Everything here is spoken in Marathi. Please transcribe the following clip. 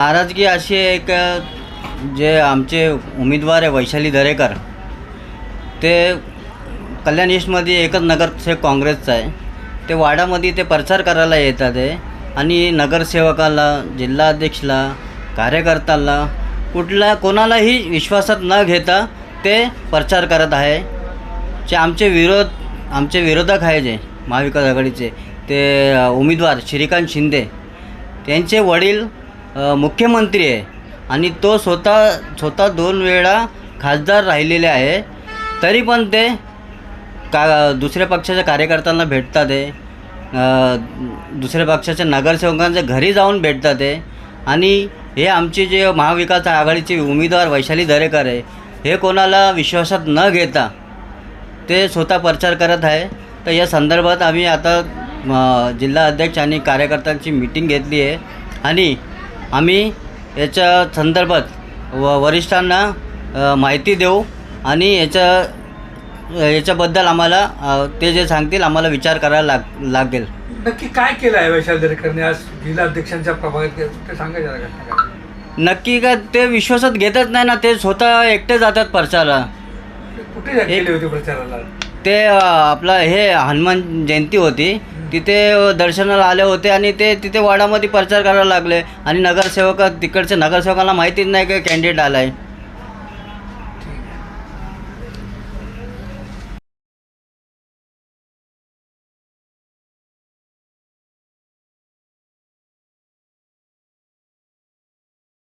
नाराजगी अशी आहे का जे आमचे उमेदवार आहे वैशाली दरेकर ते कल्याण ईस्टमध्ये एकच नगरसेवक काँग्रेसचा आहे. ते वाडामध्ये ते प्रचार करायला येतात आहे. आणि नगरसेवकाला जिल्हाध्यक्षला कार्यकर्त्याला कुठल्या कोणालाही विश्वासात न घेता ते प्रचार करत आहे. जे आमचे विरोध आमचे विरोधक आहे जे महाविकास आघाडीचे ते उमेदवार श्रीकांत शिंदे त्यांचे वडील मुख्यमंत्री आहे. आणि तो स्वतः स्वतः दोन वेळा खासदार राहिलेले आहे. तरी पण ते का दुसऱ्या पक्षाच्या कार्यकर्त्यांना भेटतात आहे. दुसऱ्या पक्षाच्या नगरसेवकांच्या घरी जाऊन भेटतात आहे. आणि हे आमचे जे महाविकास आघाडीचे उमेदवार वैशाली दरेकर आहे हे कोणाला विश्वासात न घेता ते स्वतः प्रचार करत आहे. तर या संदर्भात आम्ही आता जिल्हा अध्यक्ष आणि कार्यकर्त्यांची मीटिंग घेतली आहे. आणि आम्ही याच्या संदर्भात व वरिष्ठांना माहिती देऊ आणि याच्या याच्याबद्दल आम्हाला ते जे सांगतील आम्हाला विचार करायला लाग लागेल. नक्की काय केलं आहे वैशाल दरेकरने आज जिल्हा अध्यक्षांच्या प्रभागात? केलं? ते सांगा जरा घटना काय नक्की का ते विश्वासात घेतच नाही ना ते स्वतः एकटे जातात प्रचाराला. कुठे गेले होते प्रचाराला? ते आपलं हे हनुमान जयंती होती. तिथे दर्शनाला आले होते आणि ते तिथे वाडामध्ये प्रचार करायला लागले. आणि नगरसेवक तिकडच्या नगरसेवकाला माहितीच नाही की कॅन्डिडेट आला आहे